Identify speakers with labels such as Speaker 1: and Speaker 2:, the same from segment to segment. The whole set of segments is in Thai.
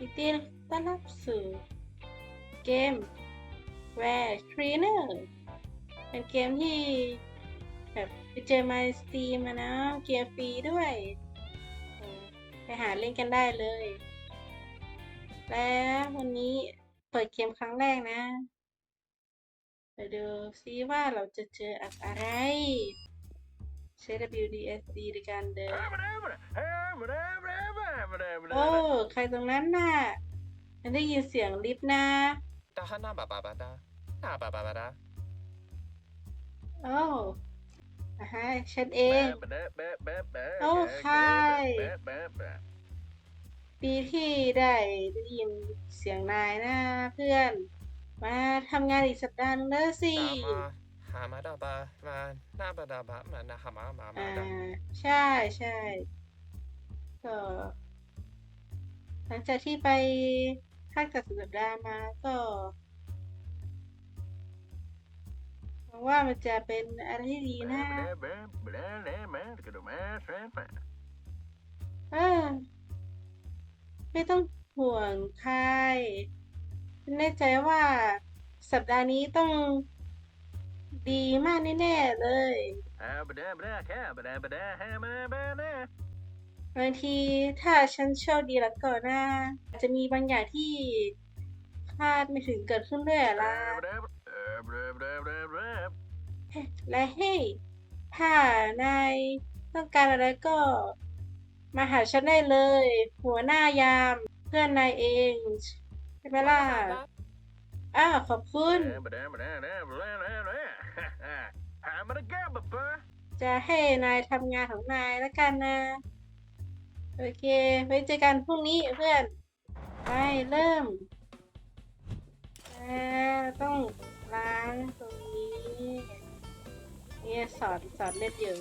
Speaker 1: ยินดีต้อนรับสู่เกม Where Trainer เป็นเกมที่แบบไปเจอมาสตรีมอะนะเกมฟรีด้วย ไปหาเล่นกันได้เลย และวันนี้เปิดเกมครั้งแรกนะไปดูซิว่าเราจะเจออะไรใช้ WDSD ในการเดิน โอ้ใครตรงนั้นน่ะฉันได้ยินเสียงลิฟต์นะ
Speaker 2: da ha na ba ba ba da na ba ba ba da
Speaker 1: โอ้อ่าฮะฉันเองโอ้ใครปีที่ได้ได้ยินเสียงนายนะเพื่อน มาทำงานอีกสัปดาห์นึงแล้วสิ
Speaker 2: da ma ha ma da ba ma na ba da ba ma na ha ma ma
Speaker 1: อ่า
Speaker 2: ma da
Speaker 1: ใช่ใช่ก็ หลังจากที่ไปภาคจากสุดสัปดาห์มาก็หวังว่ามันจะเป็นอะไรที่ดีนะเออไม่ต้องห่วงใครฉันแน่ใจว่าสัปดาห์นี้ต้องดีมากแน่ๆเลย บางทีถ้าฉันโชคดีแล้วก็นะอาจจะมีบางอย่างที่คาดไม่ถึงเกิดขึ้นด้วยอะล่ะและเฮ้ยถ้านายต้องการอะไรก็ มาหาฉันได้เลย หัวหน้ายามเพื่อนนายเองใช่ไหมล่ะอ้าวขอบคุณจะให้นายทำงานของนายแล้วกันนะ โอเค ไว้เจอกันพรุ่งนี้เพื่อน ไปเริ่มต้องล้างตรงนี้เนี่ยสอนสอนเล่นอยู่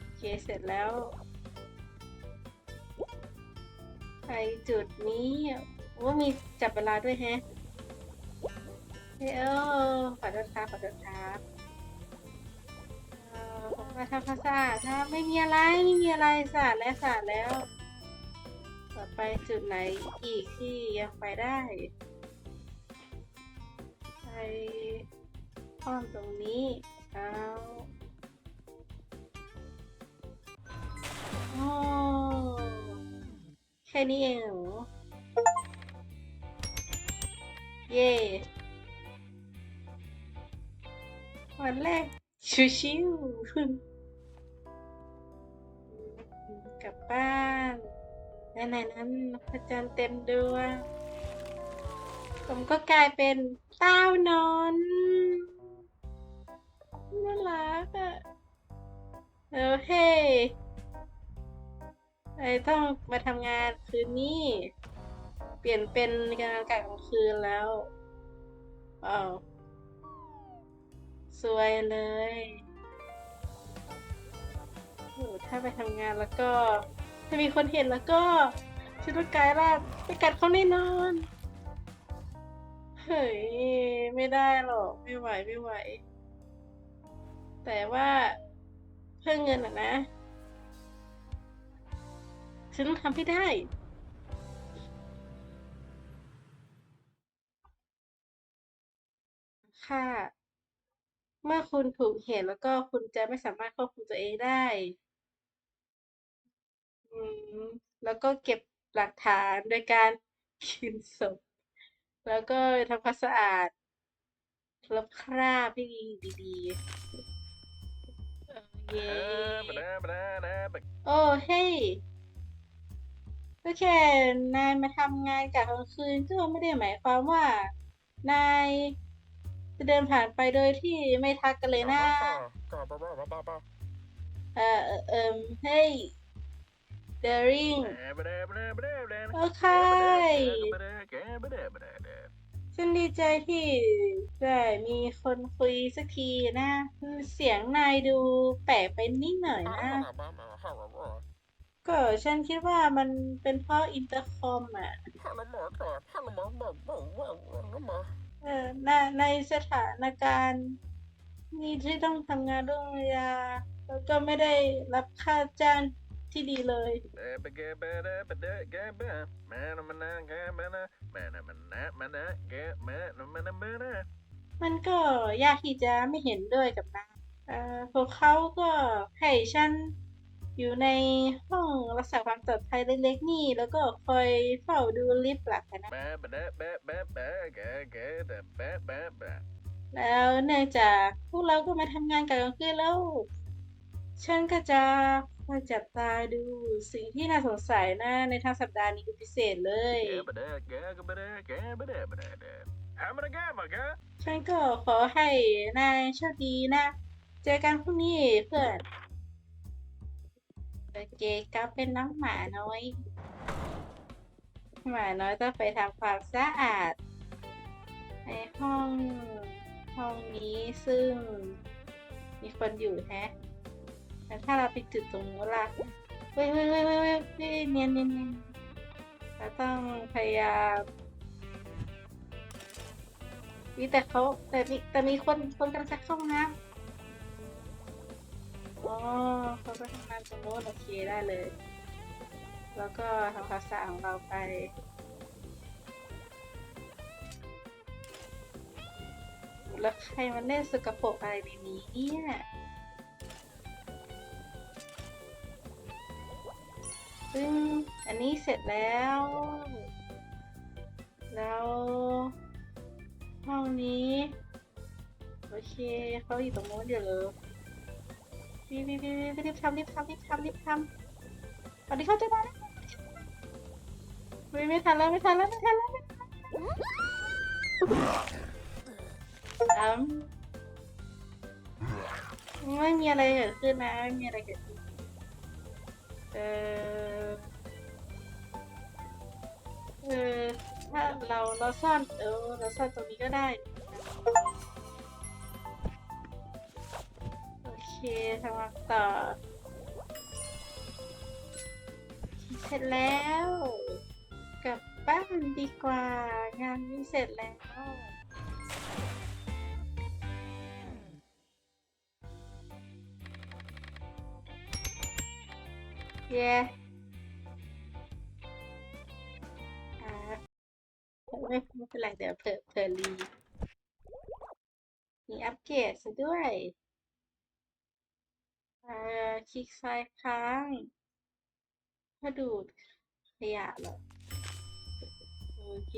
Speaker 1: โอเคเสร็จแล้วไปจุดนี้ว่ามีจับเวลาด้วยแฮะเฮ้ยขอโทษครับขอโทษครับ มาทำความสะอาดครับไม่มีอะไรไม่มีอะไรสะอาดแล้วสะอาดแล้ว ต่อไปจุดไหนอีกที่ยังไปได้ไปอ้อมตรงนี้เอาโอ้แค่นี้เองหรอเย่วันแรก ชิวๆกลับบ้านและในนั้นพระจันทร์เต็มดวงผมก็กลายเป็นเต้านอนน่ารักอะเออเฮ้ยไอต้องมาทำงานคืนนี้ เปลี่ยนเป็นการอากาศกลางคืนแล้วอ้าว สวยเลยโอ้ถ้าไปทำงานแล้วก็ ถ้ามีคนเห็นแล้วก็ฉันต้องกลายร่างไปกัดเขาแน่นอน เฮ้ย ไม่ได้หรอก ไม่ไหวไม่ไหว แต่ว่าเพื่อเงินอะนะ ฉันต้องทำให้ได้ค่ะ เมื่อคุณถูกเห็นแล้วก็คุณจะไม่สามารถควบคุมตัวเองได้ อืม แล้วก็เก็บหลักฐานโดยการกินศพ แล้วก็ทำความสะอาดลบคราบให้ดีๆเออเย้โอ้เฮ้ยก็แค่นายมาทำงานกะกลางคืนก็ไม่ได้หมายความว่า นาย จะเดินผ่านไปโดยที่ไม่ทักกันเลยนะ เออเออเอิมเฮ้ยเดริงโอเค ฉันดีใจที่ได้มีคนคุยสักทีนะเสียงนายดูแปลกไปนิดหน่อยนะ ก็ฉันคิดว่ามันเป็นเพราะอินเตอร์คอมอะ เออในในสถานการณ์นี้ที่ต้องทำงานร่วมเวลาแล้วก็ไม่ได้รับค่าจ้างที่ดีเลย มันก็ยากที่จะไม่เห็นด้วยกับนายเออพวกเขาก็ให้ฉัน อยู่ในห้องรักษาความปลอดภัยเล็กๆนี่ แล้วก็คอยเฝ้าดูลิฟต์หลักอะนะแล้วเนื่องจากพวกเราก็มาทำงานกลางคืนแล้ว ฉันก็จะคอยจับตาดูสิ่งที่น่าสงสัยนะในทางสัปดาห์นี้เป็นพิเศษเลยฉันก็ขอให้นายโชคดีนะ เจอกันพรุ่งนี้เพื่อนโอ เคครับเป็นน้องหมาน้อย หมาน้อยต้องไปทำความสะอาด ในห้องห้องนี้ซึ่งมีคนอยู่แฮะแต่ถ้าเราไปจุดตรงนู้นล่ะเว้ยเว้ยเว้ยเว้ยเว้ยเว้ยเนียนเนียนเนียนเราต้องพยายามมีแต่เขาแต่มีแต่มีคนคนกำลังจะเข้าห้องน้ำ อ๋อเขาไปทำงานตรงโน้นโอเคได้เลย แล้วก็ทำความสะอาดของเราไป แล้วใครมันเล่นสกปรกอะไรในนี้เนี่ยซึ่งอันนี้เสร็จแล้ว แล้วห้องนี้ โอเคเขาอยู่ตรงโน้นเดี๋ยวเลย รีบรีบรีบรีบรีบทำรีบทำรีบทำรีบทำตอนนี้เขาจะมาแล้วไม่ไม่ทันแล้วไม่ทันแล้วไม่ทันแล้วไม่ทันแล้วอืมไม่มีอะไรเกิดขึ้นนะไม่มีอะไรเกิดขึ้นเออเออถ้าเราเราซ่อนเออเราซ่อนตรงนี้ก็ได้ ทำงานต่อเสร็จแล้วกลับบ้านดีกว่างานนี้เสร็จแล้วเย้อ่ไม่ไม่เป็นไรเดี๋ยวเผลอเผลอรีมีอัปเกรดซะด้วย อ่อคลิกซ้ายค้างเพื่อดูดขยะเหรอโอเค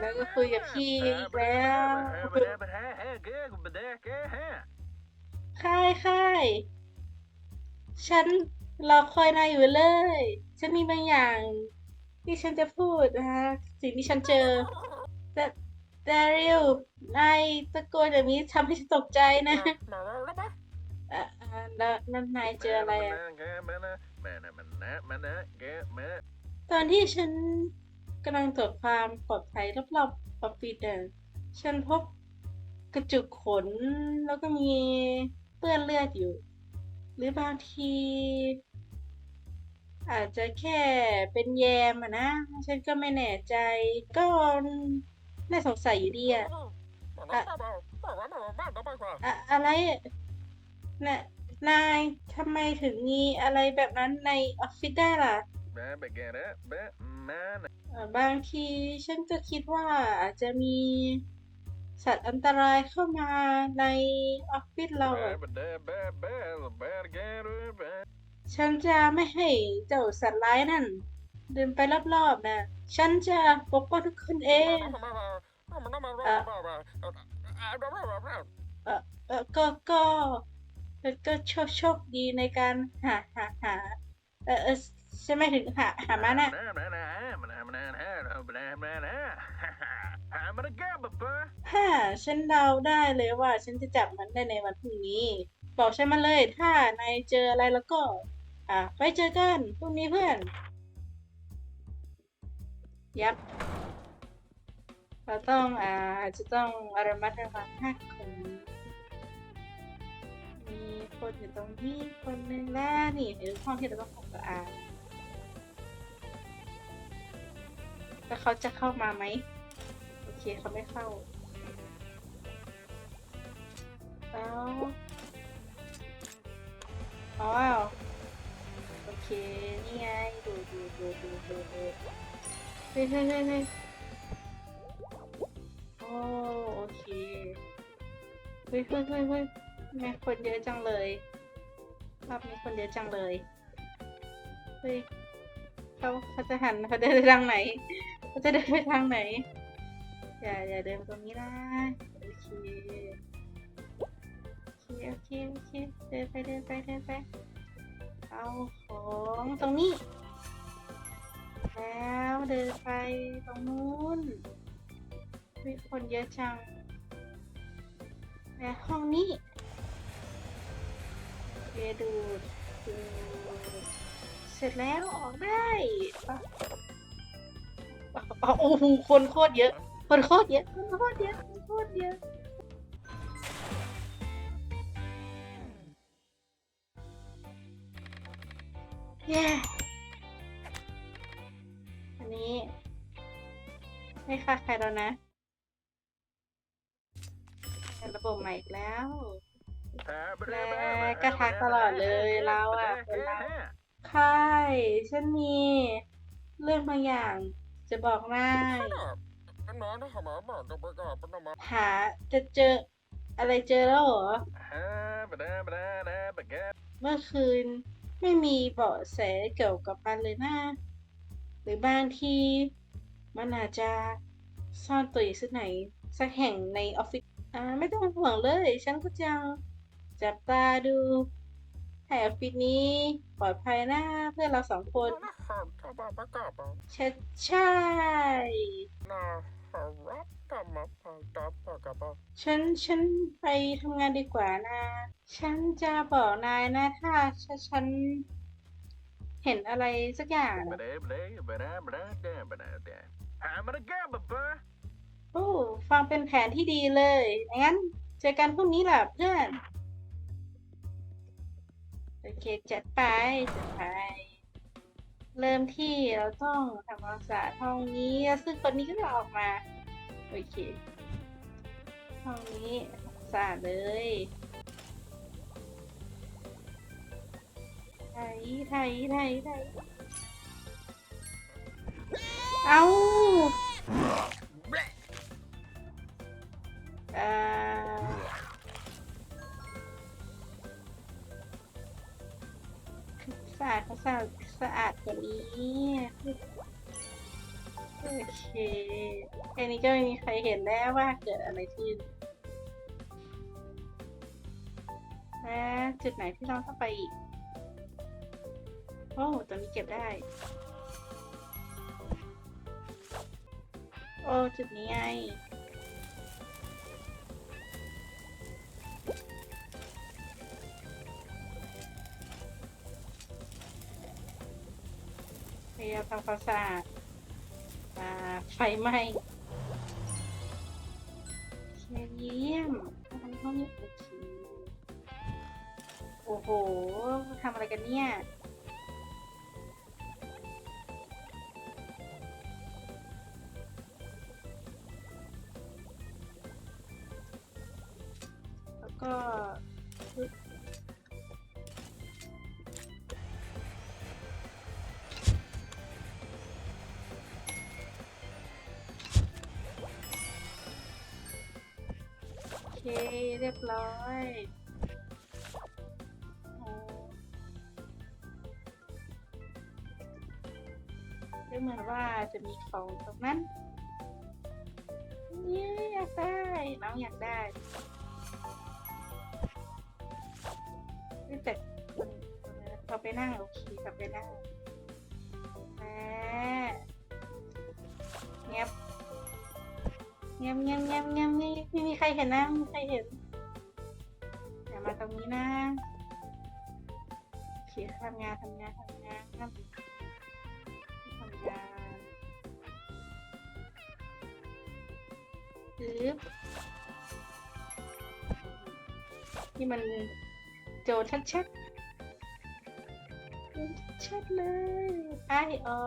Speaker 1: แล้วก็คุยกับพี่อีกแล้วค่ายค่ายฉันรอคอยนายอยู่เลย ฉันมีบางอย่าง ที่ฉันจะพูดนะคะสิ่งที่ฉันเจอ แต่ดาริลนายตะโกนอย่างนี้ทำให้ฉันตกใจนะ แล้วนั่นนายเจออะไรอะตอนที่ฉันกำลังตรวจความปลอดภัยรอบๆปอปิดอะฉันพบกระจุกขนแล้วก็มีเปื้อนเลือดอยู่ หรือบางที อาจจะแค่เป็นแยมอะนะฉันก็ไม่แน่ใจ ก็น่าสงสัยอยู่ดีอะอะอะไรน่ะ นายทำไมถึงมีอะไรแบบนั้นในออฟฟิศได้ล่ะเอ่อบางทีฉันก็คิดว่าอาจจะมีสัตว์อันตรายเข้ามาในออฟฟิศเราอะฉันจะไม่ให้เจ้าสัตว์ร้ายนั่นเดินไปรอบๆนะ ฉันจะปกป้องทุกคนเองเออเออก็ก็ ก็โชคโชคดีในการหาหาหาเออเออฉันไม่ถึงหาหามาน่ะฮ่าฉันเดาได้เลยว่า ฉันจะจับมันได้ในวันพรุ่งนี้ บอกฉันมาเลยถ้านายเจออะไรแล้วก็ อะไว้เจอกันพรุ่งนี้เพื่อน ยับเราต้องอ่าจะต้องระมัดระวังมากกว่านี้ คนอยู่ตรงนี้คนหนึ่งแล้วนี่คือห้องที่เราต้องทำสะอาดแล้วเขาจะเข้ามาไหมโอเคเขาไม่เข้า แล้วอ๋อโอเค นี่ไง ดูดูดูดูดูดูเฮ้ยเฮ้ยเฮ้ยเฮ้ยโอ้โอเคเฮ้ยเฮ้ยเฮ้ยเฮ้ย แม่คนเยอะจังเลยรอบนี้คนเยอะจังเลยเฮ้ยเขาเขาจะหันเขาเดินไปทางไหนเขาจะเดินไปทางไหน อย่าอย่าเดินตรงนี้นะโอเคโอเคโอเคโอเคเดินไปเดินไปเดินไปเอาของตรงนี้ แล้วเดินไปตรงนู้นมีคนเยอะจังและห้องนี้ เยดูดดูดเสร็จแล้วออกได้อะอะโอ้โหคนโคตรเยอะ คนโคตรเยอะคนโคตรเยอะคนโคตรเยอะ เย้ อันนี้ ไม่ค่าใครแล้วนะระบบใหม่อีกแล้ว
Speaker 3: และก็ทักตลอดเลยเราอะเป็นเรา
Speaker 1: ค่ายฉันมีเรื่องบางอย่างจะบอกนายหาจะเจออะไรเจอแล้วเหรอ เมื่อคืนไม่มีเบาะแสเกี่ยวกับมันเลยนะ หรือบางทีมันอาจจะซ่อนตัวอยู่ที่ไหน สักแห่งในออฟฟิศอ่าไม่ต้องห่วงเลย ฉันก็จะ จับตาดูให้ออฟฟิศนี้ปลอดภัยนะเพื่อนเราสองคนใช่ใช่ฉันฉันไปทำงานดีกว่านะ ฉันจะบอกนายนะถ้าถ้าฉันเห็นอะไรสักอย่างอะโอ้ฟังเป็นแผนที่ดีเลยงั้นเจอกันพรุ่งนี้แหละเพื่อน โอเคจัดไปจัดไป เริ่มที่เราต้องทำความสะอาดห้องนี้ ซึ่งคนนี้ก็จะออกมา โอเค ห้องนี้สะอาดเลยไถไถไถไถเอาเอ่อะอาดสะอาดสะอาดกว่านี้โอเคแค่นี้ก็ไม่มีใครเห็นแล้ว่าเกิดอะไรขึ้นและจุดไหนที่เราต้องไปอีก โอ้ตัวนี้เก็บได้ โอ้ จุดนี้ไงำความสะอาดไฟไหม้เชียเยี่ยมทำห้องนี้โอเคโอ้โหทำอะไรกันเนี่ยแล้วก็ เรียบร้อยอดูเหมือนว่าจะมีของตรงนั้นเย้อยากได้ น้องอยากได้แต่คนเขาไปนั่งโอเคเขาไปนั่งแหมเงียบเงียบเงียบเงียบเงียบไม่ไม่มีใครเห็นนะไม่มีใครเห็น นี้นะโอเคทำงานทำงานทำงานทำงานปึ๊บนี่มันโจทย์ชัดๆโจทย์ชัดเลยไอออ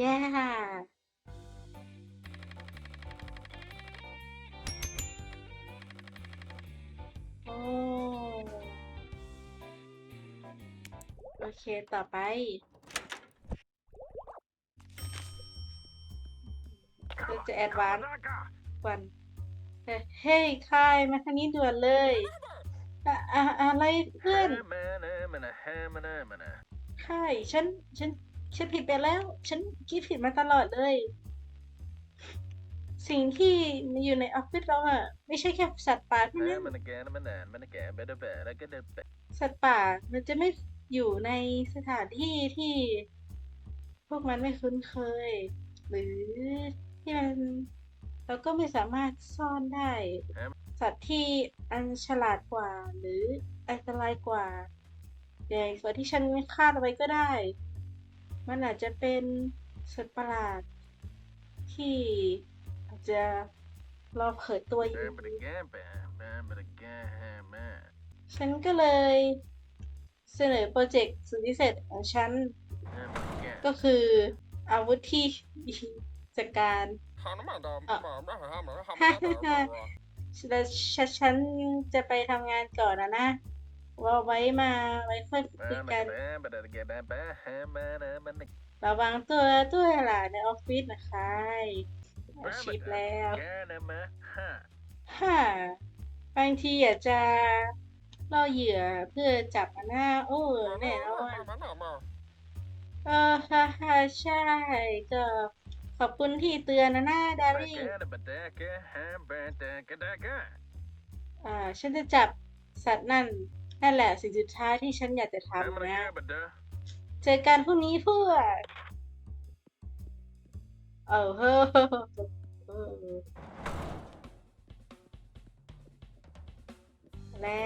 Speaker 1: Yeah เคต่อไป เราจะแอดวานซ์ก่อนเฮ้ยเฮ้ยคายมาทางนี้ด่วนเลย อะอะอะไรเพื่อนคายฉัน ฉัน ฉันผิดไปแล้ว ฉันคิดผิดมาตลอดเลย สิ่งที่มีอยู่ในออฟฟิศเราอะไม่ใช่แค่สัตว์ป่าเท่านั้นสัตว์ป่ามันจะไม่ อยู่ในสถานที่ที่พวกมันไม่คุ้นเคย หรือที่มันเราก็ไม่สามารถซ่อนได้ สัตว์ที่อันฉลาดกว่า หรืออันตรายกว่าใหญ่กว่าที่ฉันคาดไว้ก็ได้ มันอาจจะเป็นสัตว์ประหลาด ที่อาจจะรอเผยตัวอยู่ฉันก็เลย เสนอโปรเจกต์สุดพิเศษของฉัน ก็คืออาวุธที่จัดการแล้วฉันฉันจะไปทำงานก่อนนะนะ ว่าไว้มาไว้ค่อยคุยกัน ระวังตัวด้วยล่ะในออฟฟิศนะคะอาชีพแล้วฮ่าบางทีอยากจะ ล่อเหยื่อเพื่อจับมันหน้าโอ้แน่นอนเออฮ่าฮ่าใช่ก็ขอบคุณที่เตือนนะนะดาริ่งอ่าฉันจะจับสัตว์นั่นนั่นแหละสิ่งสุดท้ายที่ฉันอยากจะทำนะ เจอกันพรุ่งนี้เพื่อเออเฮ้อ และ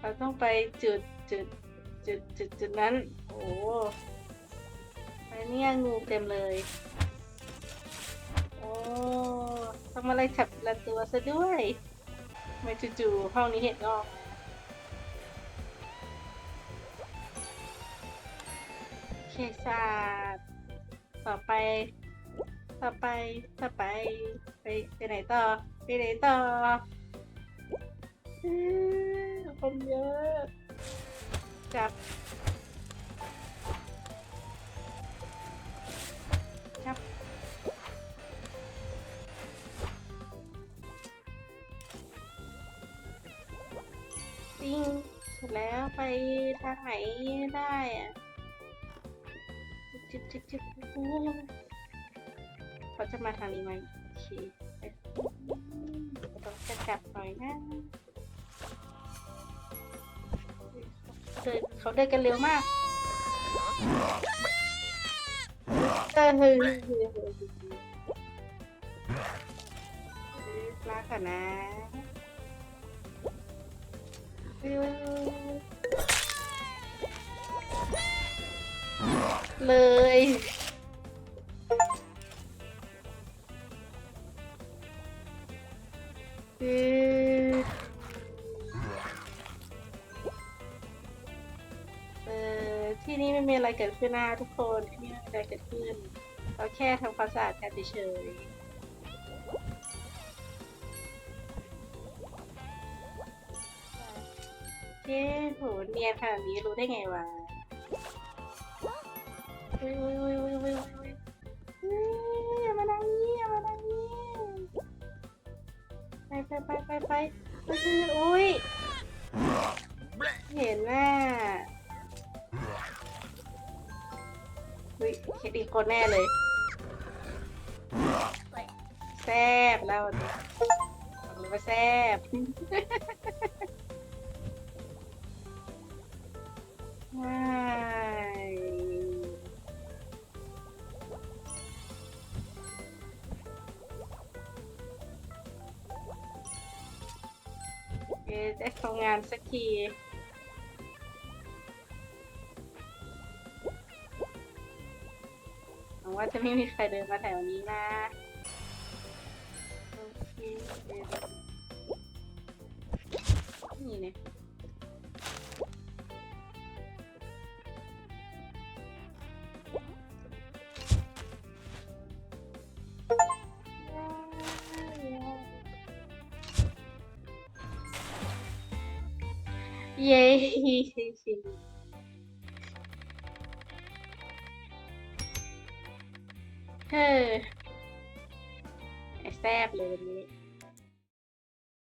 Speaker 1: เราต้องไปจุดจุดจุดจุดจุดนั้น โอ้ไปเนี่ยงูเต็มเลย โอ้ทำอะไรขับละตัวซะด้วยไม่จู่ๆห้องนี้เห็นงอกเคศาต่อไป ต่อไป ต่อไป ไปไปไหนต่อ ไปไหนต่ออือคนเยอะ จับ จับ ปิ้งเสร็จแล้วไปทางไหนได้อะจิบจิบจิบจิบโอ้เขาจะมาทางนี้ไหม จะกลับหน่อยนะเดินเขาเดินกันเร็วมากเออเฮ้ยลาก่อนนะเลย เกิดขึ้นนะทุกคนที่นี่ไม่มีอะไรเกิดขึ้น เราแค่ทำความสะอาดกันเฉยเย้โหเนียนขนาดนี้รู้ได้ไงวะอุ้ยอุ้ยอุ้ยอุ้ยอุ้ยอุ้ยอุ้ยอย่ามาดังนี้มาดังนี้ไปไปไปไปไปอุ้ยอุ้ยเห็นน่ะอุ้ยเห็นอีกคนแน่เลย แซบแล้วเนี่ยบอกเลยว่าแซบว้ายเอ๊ะได้ทำงานสักที งว่าจะไม่มีใครเดินมาแถวนี้นะโอเคนี่เนี่ยเย้ เฮ้อแซ่บเลยวันนี้